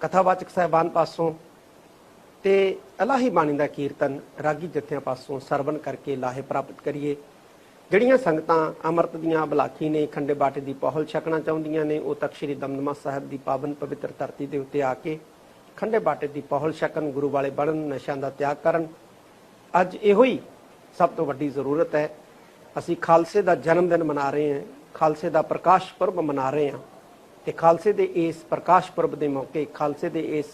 ਕਥਾਵਾਚਕ ਸਹਿਬਾਨ ਪਾਸੋਂ ਤੇ ਅਲਾਹੀ ਬਾਣੀ ਦਾ ਕੀਰਤਨ ਰਾਗੀ ਜਥਿਆਂ ਪਾਸੋਂ ਸਰਵਣ ਕਰਕੇ ਲਾਹੇ ਪ੍ਰਾਪਤ ਕਰੀਏ। ਜਿਹੜੀਆਂ ਸੰਗਤਾਂ ਅੰਮ੍ਰਿਤ ਦੀਆਂ ਬਲਾਖੀ ਨੇ, ਖੰਡੇ ਬਾਟੇ ਦੀ ਪਹੁਲ ਛਕਣਾ ਚਾਹੁੰਦੀਆਂ ਨੇ, ਉਹ ਤੱਕ ਸ੍ਰੀ ਦਮਦਮਾ ਸਾਹਿਬ ਦੀ ਪਾਵਨ ਪਵਿੱਤਰ ਧਰਤੀ ਦੇ ਉੱਤੇ ਆ ਕੇ ਖੰਡੇ ਬਾਟੇ ਦੀ ਪਹੁਲ ਛਕਣ, ਗੁਰੂ ਵਾਲੇ ਬਣਨ, ਨਸ਼ਿਆਂ ਦਾ ਤਿਆਗ ਕਰਨ। ਅੱਜ ਇਹੋ ਹੀ ਸਭ ਤੋਂ ਵੱਡੀ ਜ਼ਰੂਰਤ ਹੈ। ਅਸੀਂ ਖਾਲਸੇ ਦਾ ਜਨਮ ਦਿਨ ਮਨਾ ਰਹੇ ਹਾਂ, ਖਾਲਸੇ ਦਾ ਪ੍ਰਕਾਸ਼ ਪੁਰਬ ਮਨਾ ਰਹੇ ਹਾਂ। ਤੇ ਖਾਲਸੇ ਦੇ ਇਸ ਪ੍ਰਕਾਸ਼ ਪੁਰਬ ਦੇ ਮੌਕੇ, ਖਾਲਸੇ ਦੇ ਇਸ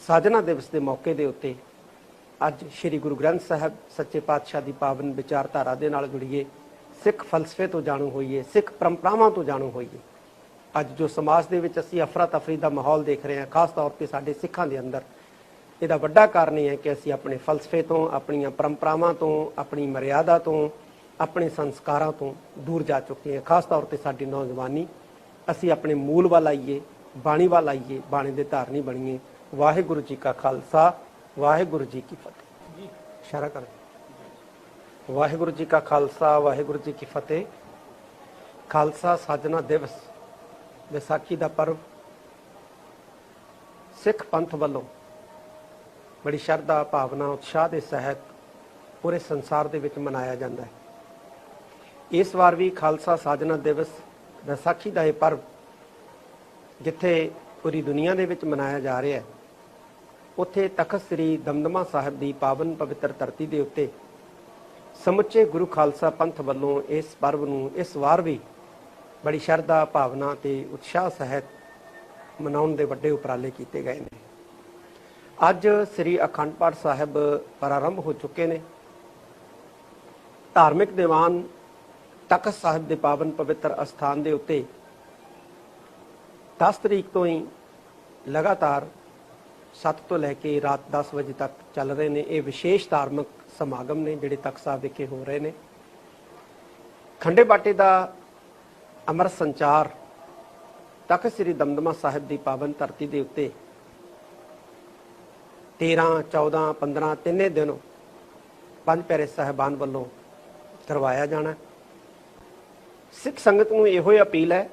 ਸਾਜਨਾ ਦਿਵਸ ਦੇ ਮੌਕੇ ਦੇ ਉੱਤੇ ਅੱਜ ਸ੍ਰੀ ਗੁਰੂ ਗ੍ਰੰਥ ਸਾਹਿਬ ਸੱਚੇ ਪਾਤਸ਼ਾਹ ਦੀ ਪਾਵਨ ਵਿਚਾਰਧਾਰਾ ਦੇ ਨਾਲ ਜੁੜੀਏ। ਸਿੱਖ ਫਲਸਫੇ ਤੋਂ ਜਾਣੂ ਹੋਈਏ, ਸਿੱਖ ਪਰੰਪਰਾਵਾਂ ਤੋਂ ਜਾਣੂ ਹੋਈਏ। ਅੱਜ ਜੋ ਸਮਾਜ ਦੇ ਵਿੱਚ ਅਸੀਂ ਅਫਰਾ ਤਫਰੀ ਦਾ ਮਾਹੌਲ ਦੇਖ ਰਹੇ ਹਾਂ, ਖਾਸ ਤੌਰ ਤੇ ਸਾਡੇ ਸਿੱਖਾਂ ਦੇ ਅੰਦਰ, ਇਹਦਾ ਵੱਡਾ ਕਾਰਨ ਇਹ ਹੈ ਕਿ ਅਸੀਂ ਆਪਣੇ ਫਲਸਫੇ ਤੋਂ, ਆਪਣੀਆਂ ਪਰੰਪਰਾਵਾਂ ਤੋਂ, ਆਪਣੀ ਮਰਿਆਦਾ ਤੋਂ, ਆਪਣੇ ਸੰਸਕਾਰਾਂ ਤੋਂ ਦੂਰ ਜਾ ਚੁੱਕੇ ਹਾਂ। ਖਾਸ ਤੌਰ ਤੇ ਸਾਡੀ ਨੌਜਵਾਨੀ ਅਸੀਂ ਆਪਣੇ ਮੂਲ ਵੱਲ ਆਈਏ, ਬਾਣੀ ਵੱਲ ਆਈਏ, ਬਾਣੀ ਦੇ ਧਾਰਨੀ ਬਣੀਏ। ਵਾਹਿਗੁਰੂ ਜੀ ਕਾ ਖਾਲਸਾ, ਵਾਹਿਗੁਰੂ ਜੀ ਕੀ ਫਤਿਹ। ਜੀ ਇਸ਼ਾਰਾ ਕਰ ਵਾਹਿਗੁਰੂ ਜੀ ਕਾ ਖਾਲਸਾ, ਵਾਹਿਗੁਰੂ ਜੀ ਕੀ ਫਤਿਹ। ਖਾਲਸਾ ਸਾਜਨਾ ਦਿਵਸ, ਵਿਸਾਖੀ ਦਾ ਪਰਵ। ਸਿੱਖ ਪੰਥ ਵੱਲੋਂ ਬੜੀ ਸ਼ਰਧਾ, ਭਾਵਨਾ, ਉਤਸ਼ਾਹ ਦੇ ਸਹਿਤ ਪੂਰੇ ਸੰਸਾਰ ਦੇ ਵਿੱਚ ਮਨਾਇਆ ਜਾਂਦਾ ਹੈ। ਇਸ ਵਾਰ ਵੀ ਖਾਲਸਾ ਸਾਜਨਾ ਦਿਵਸ ਵਿਸਾਖੀ ਦਾ ਇਹ ਪਰਵ ਜਿੱਥੇ ਪੂਰੀ ਦੁਨੀਆ ਦੇ ਵਿੱਚ ਮਨਾਇਆ ਜਾ ਰਿਹਾ ਹੈ, ਉੱਥੇ ਤਖਤ ਸ੍ਰੀ ਦਮਦਮਾ ਸਾਹਿਬ ਦੀ ਪਾਵਨ ਪਵਿੱਤਰ ਧਰਤੀ ਦੇ ਉੱਤੇ ਸਮੁੱਚੇ ਗੁਰੂ ਖਾਲਸਾ ਪੰਥ ਵੱਲੋਂ ਇਸ ਪਰਵ ਨੂੰ ਇਸ ਵਾਰ ਵੀ ਬੜੀ ਸ਼ਰਧਾ, ਭਾਵਨਾ ਤੇ ਉਤਸ਼ਾਹ ਸਹਿਤ ਮਨਾਉਣ ਦੇ ਵੱਡੇ ਉਪਰਾਲੇ ਕੀਤੇ ਗਏ ਨੇ। ਅੱਜ ਸ੍ਰੀ ਅਖੰਡ ਪਾਠ ਸਾਹਿਬ ਪ੍ਰਾਰੰਭ ਹੋ ਚੁੱਕੇ ਨੇ। ਧਾਰਮਿਕ ਦੀਵਾਨ ਤਖਤ ਸਾਹਿਬ ਦੇ ਪਾਵਨ ਪਵਿੱਤਰ ਅਸਥਾਨ ਦੇ ਉੱਤੇ 10 ਤਰੀਕ ਤੋਂ ਹੀ ਲਗਾਤਾਰ 7 ਤੋਂ ਲੈ ਕੇ ਰਾਤ 10 ਵਜੇ ਤੱਕ ਚੱਲ ਰਹੇ ਨੇ। ਇਹ ਵਿਸ਼ੇਸ਼ ਧਾਰਮਿਕ ਸਮਾਗਮ ਨੇ ਜਿਹੜੇ ਤਖਤ ਸਾਹਿਬ ਵਿਖੇ ਹੋ ਰਹੇ ਨੇ। ਖੰਡੇ ਬਾਟੇ ਦਾ ਅਮਰ ਸੰਚਾਰ ਤਖਤ ਸ੍ਰੀ ਦਮਦਮਾ ਸਾਹਿਬ ਦੀ ਪਾਵਨ ਧਰਤੀ ਦੇ ਉੱਤੇ 13 14 15 ਤਿੰਨੇ ਦਿਨੋਂ ਪੰਜ ਪਿਆਰੇ ਸਾਹਿਬਾਨ ਵੱਲੋਂ ਕਰਵਾਇਆ ਜਾਣਾ। ਸਿੱਖ ਸੰਗਤ ਨੂੰ ਇਹੋ ਹੀ ਅਪੀਲ ਹੈ,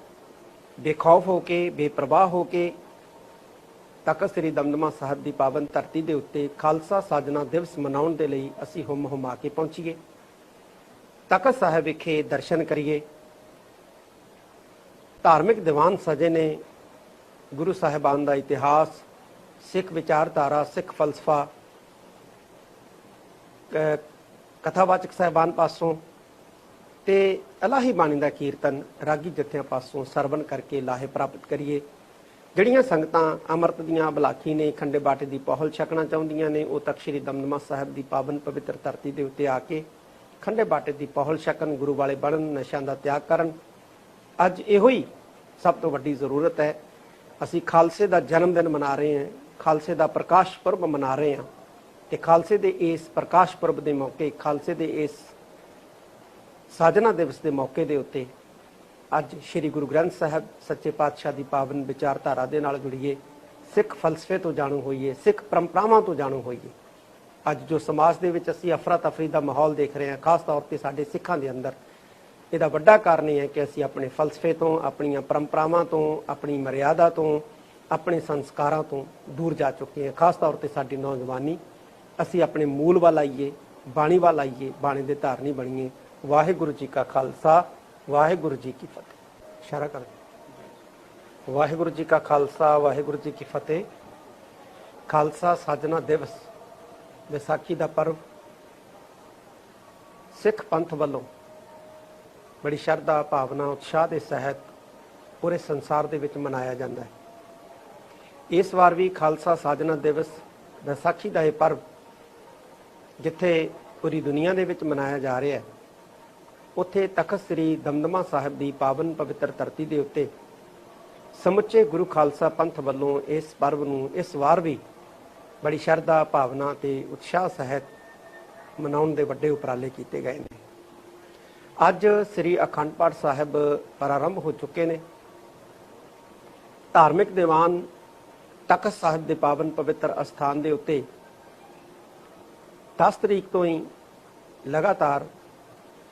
ਬੇਖੌਫ ਹੋ ਕੇ, ਬੇਪਰਵਾਹ ਹੋ ਕੇ, ਤਖਤ ਸ੍ਰੀ ਦਮਦਮਾ ਸਾਹਿਬ ਦੀ ਪਾਵਨ ਧਰਤੀ ਦੇ ਉੱਤੇ ਖਾਲਸਾ ਸਾਜਨਾ ਦਿਵਸ ਮਨਾਉਣ ਦੇ ਲਈ ਅਸੀਂ ਹੁਮ ਹੁਮਾ ਕੇ ਪਹੁੰਚੀਏ। ਤਖਤ ਸਾਹਿਬ ਵਿਖੇ ਦਰਸ਼ਨ ਕਰੀਏ। ਧਾਰਮਿਕ ਦੀਵਾਨ ਸਜੇ ਨੇ ਗੁਰੂ ਸਾਹਿਬਾਨ ਦਾ ਇਤਿਹਾਸ, ਸਿੱਖ ਵਿਚਾਰਧਾਰਾ, ਸਿੱਖ ਫਲਸਫਾ ਕਥਾਵਾਚਕ ਸਹਿਬਾਨ ਪਾਸੋਂ ਤੇ ਅਲਾਹੀ ਬਾਣੀ ਦਾ ਕੀਰਤਨ ਰਾਗੀ ਜਥਿਆਂ ਪਾਸੋਂ ਸਰਵਣ ਕਰਕੇ ਲਾਹੇ ਪ੍ਰਾਪਤ ਕਰੀਏ। ਜਿਹੜੀਆਂ ਸੰਗਤਾਂ ਅੰਮ੍ਰਿਤ ਦੀਆਂ ਬਲਾਖੀ ਨੇ, ਖੰਡੇ ਬਾਟੇ ਦੀ ਪਹੁਲ ਛਕਣਾ ਚਾਹੁੰਦੀਆਂ ਨੇ, ਉਹ ਤਖਤ ਸ੍ਰੀ ਦਮਦਮਾ ਸਾਹਿਬ ਦੀ ਪਾਵਨ ਪਵਿੱਤਰ ਧਰਤੀ ਦੇ ਉੱਤੇ ਆ ਕੇ ਖੰਡੇ ਬਾਟੇ ਦੀ ਪਹਲ ਛਕਣ, ਗੁਰੂ ਵਾਲੇ ਬਣਨ, ਨਸ਼ਿਆਂ ਦਾ ਤਿਆਗ ਕਰਨ। ਅੱਜ ਇਹੋ ਹੀ ਸਭ ਤੋਂ ਵੱਡੀ ਜ਼ਰੂਰਤ ਹੈ। ਅਸੀਂ ਖਾਲਸੇ ਦਾ ਜਨਮ ਦਿਨ ਮਨਾ ਰਹੇ ਹਾਂ, ਖਾਲਸੇ ਦਾ ਪ੍ਰਕਾਸ਼ ਪੁਰਬ ਮਨਾ ਰਹੇ ਹਾਂ ਤੇ ਖਾਲਸੇ ਦੇ ਇਸ ਪ੍ਰਕਾਸ਼ ਪੁਰਬ ਦੇ ਮੌਕੇ ਖਾਲਸੇ ਦੇ ਇਸ ਸਾਜਨਾ ਦਿਵਸ ਦੇ ਮੌਕੇ ਦੇ ਉੱਤੇ ਅੱਜ ਸ੍ਰੀ ਗੁਰੂ ਗ੍ਰੰਥ ਸਾਹਿਬ ਸੱਚੇ ਪਾਤਸ਼ਾਹ ਦੀ ਪਾਵਨ ਵਿਚਾਰਧਾਰਾ ਦੇ ਨਾਲ ਜੁੜੀਏ, ਸਿੱਖ ਫਲਸਫੇ ਤੋਂ ਜਾਣੂ ਹੋਈਏ, ਸਿੱਖ ਪਰੰਪਰਾਵਾਂ ਤੋਂ ਜਾਣੂ ਹੋਈਏ। ਅੱਜ ਜੋ ਸਮਾਜ ਦੇ ਵਿੱਚ ਅਸੀਂ ਅਫਰਾ ਤਫਰੀ ਦਾ ਮਾਹੌਲ ਦੇਖ ਰਹੇ ਹਾਂ, ਖਾਸ ਤੌਰ ਤੇ ਸਾਡੇ ਸਿੱਖਾਂ ਦੇ ਅੰਦਰ, ਇਹਦਾ ਵੱਡਾ ਕਾਰਨ ਇਹ ਹੈ ਕਿ ਅਸੀਂ ਆਪਣੇ ਫਲਸਫੇ ਤੋਂ, ਆਪਣੀਆਂ ਪਰੰਪਰਾਵਾਂ ਤੋਂ, ਆਪਣੀ ਮਰਿਆਦਾ ਤੋਂ, ਆਪਣੇ ਸੰਸਕਾਰਾਂ ਤੋਂ ਦੂਰ ਜਾ ਚੁੱਕੇ ਹਾਂ। ਖਾਸ ਤੌਰ ਤੇ ਸਾਡੀ ਨੌਜਵਾਨੀ, ਅਸੀਂ ਆਪਣੇ ਮੂਲ ਵੱਲ ਆਈਏ, ਬਾਣੀ ਵੱਲ ਆਈਏ, ਬਾਣੀ ਦੇ ਧਾਰਨੀ ਬਣੀਏ। ਵਾਹਿਗੁਰੂ ਜੀ ਕਾ ਖਾਲਸਾ, ਵਾਹਿਗੁਰੂ ਜੀ ਕੀ ਫਤਿਹ। ਇਸ਼ਾਰਾ ਕਰ ਵਾਹਿਗੁਰੂ ਜੀ ਕਾ ਖਾਲਸਾ, ਵਾਹਿਗੁਰੂ ਜੀ ਕੀ ਫਤਿਹ। ਖਾਲਸਾ ਸਾਜਨਾ ਦਿਵਸ, ਵਿਸਾਖੀ ਦਾ ਪਰਵ। ਸਿੱਖ ਪੰਥ ਵੱਲੋਂ ਬੜੀ ਸ਼ਰਧਾ, ਭਾਵਨਾ, ਉਤਸ਼ਾਹ ਦੇ ਸਹਿਤ ਪੂਰੇ ਸੰਸਾਰ ਦੇ ਵਿੱਚ ਮਨਾਇਆ ਜਾਂਦਾ ਹੈ। ਇਸ ਵਾਰ ਵੀ ਖਾਲਸਾ ਸਾਜਨਾ ਦਿਵਸ, ਵਿਸਾਖੀ ਦਾ ਇਹ ਪਰਵ ਜਿੱਥੇ ਪੂਰੀ ਦੁਨੀਆ ਦੇ ਵਿੱਚ ਮਨਾਇਆ ਜਾ ਰਿਹਾ ਹੈ। ਉੱਥੇ ਤਖਤ ਸ੍ਰੀ ਦਮਦਮਾ ਸਾਹਿਬ ਦੀ ਪਾਵਨ ਪਵਿੱਤਰ ਧਰਤੀ ਦੇ ਉੱਤੇ ਸਮੁੱਚੇ ਗੁਰੂ ਖਾਲਸਾ ਪੰਥ ਵੱਲੋਂ ਇਸ ਪਰਵ ਨੂੰ ਇਸ ਵਾਰ ਵੀ ਬੜੀ ਸ਼ਰਧਾ, ਭਾਵਨਾ ਤੇ ਉਤਸ਼ਾਹ ਸਹਿਤ ਮਨਾਉਣ ਦੇ ਵੱਡੇ ਉਪਰਾਲੇ ਕੀਤੇ ਗਏ ਨੇ। ਅੱਜ ਸ੍ਰੀ ਅਖੰਡ ਪਾਠ ਸਾਹਿਬ ਪ੍ਰਾਰੰਭ ਹੋ ਚੁੱਕੇ ਨੇ। ਧਾਰਮਿਕ ਦੀਵਾਨ ਤਖਤ ਸਾਹਿਬ ਦੇ ਪਾਵਨ ਪਵਿੱਤਰ ਅਸਥਾਨ ਦੇ ਉੱਤੇ 10 ਤਰੀਕ ਤੋਂ ਹੀ ਲਗਾਤਾਰ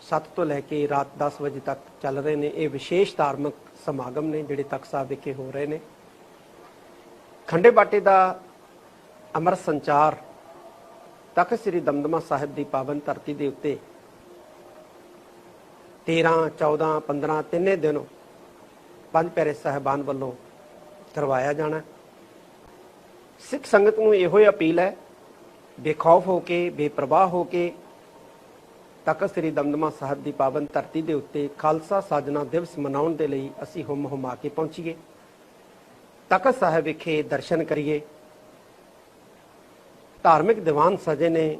7 ਤੋਂ ਲੈ ਕੇ ਰਾਤ 10 ਵਜੇ ਤੱਕ ਚੱਲ ਰਹੇ ਨੇ। ਇਹ ਵਿਸ਼ੇਸ਼ ਧਾਰਮਿਕ ਸਮਾਗਮ ਨੇ ਜਿਹੜੇ ਤਖਤ ਸਾਹਿਬ ਵਿਖੇ ਹੋ ਰਹੇ ਨੇ। ਖੰਡੇ ਬਾਟੇ ਦਾ ਅਮਰ ਸੰਚਾਰ ਤਖਤ ਸ੍ਰੀ ਦਮਦਮਾ ਸਾਹਿਬ ਦੀ ਪਾਵਨ ਧਰਤੀ ਦੇ ਉੱਤੇ 13 14 15 ਤਿੰਨੇ ਦਿਨ ਪੰਜ ਪਿਆਰੇ ਸਾਹਿਬਾਨ ਵੱਲੋਂ ਕਰਵਾਇਆ ਜਾਣਾ ਸਿੱਖ ਸੰਗਤ ਨੂੰ ਇਹੋ ਹੀ ਅਪੀਲ ਹੈ, ਬੇਖੌਫ ਹੋ ਕੇ, ਬੇਪਰਵਾਹ ਹੋ ਕੇ ਤਖਤ ਸ੍ਰੀ ਦਮਦਮਾ ਸਾਹਿਬ ਦੀ ਪਾਵਨ ਧਰਤੀ ਦੇ ਉੱਤੇ ਖਾਲਸਾ ਸਾਜਨਾ ਦਿਵਸ ਮਨਾਉਣ ਦੇ ਲਈ ਅਸੀਂ ਹੁਮ ਹੁਮਾ ਕੇ ਪਹੁੰਚੀਏ। ਤਖਤ ਸਾਹਿਬ ਵਿਖੇ ਦਰਸ਼ਨ ਕਰੀਏ। ਧਾਰਮਿਕ ਦੀਵਾਨ ਸਜੇ ਨੇ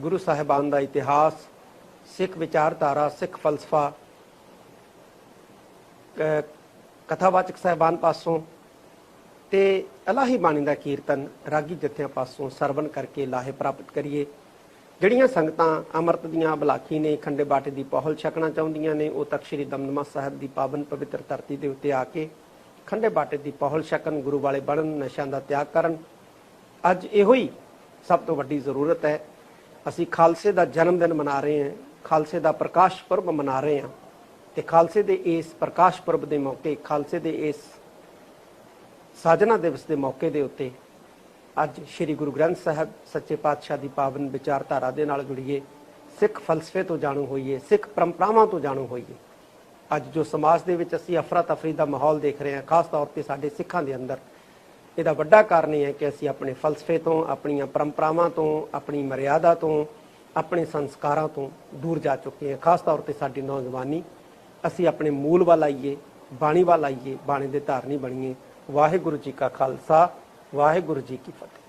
ਗੁਰੂ ਸਾਹਿਬਾਨ ਦਾ ਇਤਿਹਾਸ, ਸਿੱਖ ਵਿਚਾਰਧਾਰਾ, ਸਿੱਖ ਫਲਸਫਾ ਕਥਾਵਾਚਕ ਸਾਹਿਬਾਨ ਪਾਸੋਂ ਤੇ ਅਲਾਹੀ ਬਾਣੀ ਦਾ ਕੀਰਤਨ ਰਾਗੀ ਜਥਿਆਂ ਪਾਸੋਂ ਸਰਵਣ ਕਰਕੇ ਲਾਹੇ ਪ੍ਰਾਪਤ ਕਰੀਏ। ਜਿਹੜੀਆਂ ਸੰਗਤਾਂ ਅੰਮ੍ਰਿਤ ਦੀਆਂ ਬਲਾਖੀ ਨੇ, ਖੰਡੇ ਬਾਟੇ ਦੀ ਪਹੁਲ ਛਕਣਾ ਚਾਹੁੰਦੀਆਂ ਨੇ, ਉਹ ਤੱਕ ਸ੍ਰੀ ਦਮਦਮਾ ਸਾਹਿਬ ਦੀ ਪਾਵਨ ਪਵਿੱਤਰ ਧਰਤੀ ਦੇ ਉੱਤੇ ਆ ਕੇ ਖੰਡੇ ਬਾਟੇ ਦੀ ਪਹੁਲ ਛਕਣ, ਗੁਰੂ ਵਾਲੇ ਬਣਨ, ਨਸ਼ਿਆਂ ਦਾ ਤਿਆਗ ਕਰਨ। ਅੱਜ ਇਹੋ ਹੀ ਸਭ ਤੋਂ ਵੱਡੀ ਜ਼ਰੂਰਤ ਹੈ। ਅਸੀਂ ਖਾਲਸੇ ਦਾ ਜਨਮ ਦਿਨ ਮਨਾ ਰਹੇ ਹਾਂ, ਖਾਲਸੇ ਦਾ ਪ੍ਰਕਾਸ਼ ਪੁਰਬ ਮਨਾ ਰਹੇ ਹਾਂ ਤੇ ਖਾਲਸੇ ਦੇ ਇਸ ਪ੍ਰਕਾਸ਼ ਪੁਰਬ ਦੇ ਮੌਕੇ, ਖਾਲਸੇ ਦੇ ਇਸ ਸਾਜਨਾ ਦਿਵਸ ਦੇ ਮੌਕੇ ਦੇ ਉੱਤੇ ਅੱਜ ਸ੍ਰੀ ਗੁਰੂ ਗ੍ਰੰਥ ਸਾਹਿਬ ਸੱਚੇ ਪਾਤਸ਼ਾਹ ਦੀ ਪਾਵਨ ਵਿਚਾਰਧਾਰਾ ਦੇ ਨਾਲ ਜੁੜੀਏ, ਸਿੱਖ ਫਲਸਫੇ ਤੋਂ ਜਾਣੂ ਹੋਈਏ, ਸਿੱਖ ਪਰੰਪਰਾਵਾਂ ਤੋਂ ਜਾਣੂ ਹੋਈਏ। ਅੱਜ ਜੋ ਸਮਾਜ ਦੇ ਵਿੱਚ ਅਸੀਂ ਅਫਰਾ ਤਫਰੀ ਦਾ ਮਾਹੌਲ ਦੇਖ ਰਹੇ ਹਾਂ, ਖਾਸ ਤੌਰ ਤੇ ਸਾਡੇ ਸਿੱਖਾਂ ਦੇ ਅੰਦਰ, ਇਹਦਾ ਵੱਡਾ ਕਾਰਨ ਇਹ ਹੈ ਕਿ ਅਸੀਂ ਆਪਣੇ ਫਲਸਫੇ ਤੋਂ, ਆਪਣੀਆਂ ਪਰੰਪਰਾਵਾਂ ਤੋਂ, ਆਪਣੀ ਮਰਿਆਦਾ ਤੋਂ, ਆਪਣੇ ਸੰਸਕਾਰਾਂ ਤੋਂ ਦੂਰ ਜਾ ਚੁੱਕੇ ਹਾਂ। ਖਾਸ ਤੌਰ ਤੇ ਸਾਡੀ ਨੌਜਵਾਨੀ, ਅਸੀਂ ਆਪਣੇ ਮੂਲ ਵੱਲ ਆਈਏ, ਬਾਣੀ ਵੱਲ ਆਈਏ, ਬਾਣੀ ਦੇ ਧਾਰਨੀ ਬਣੀਏ। ਵਾਹਿਗੁਰੂ ਜੀ ਕਾ ਖਾਲਸਾ ਵਾਹਿਗੁਰੂ ਜੀ ਕੀ ਫਤਿਹ।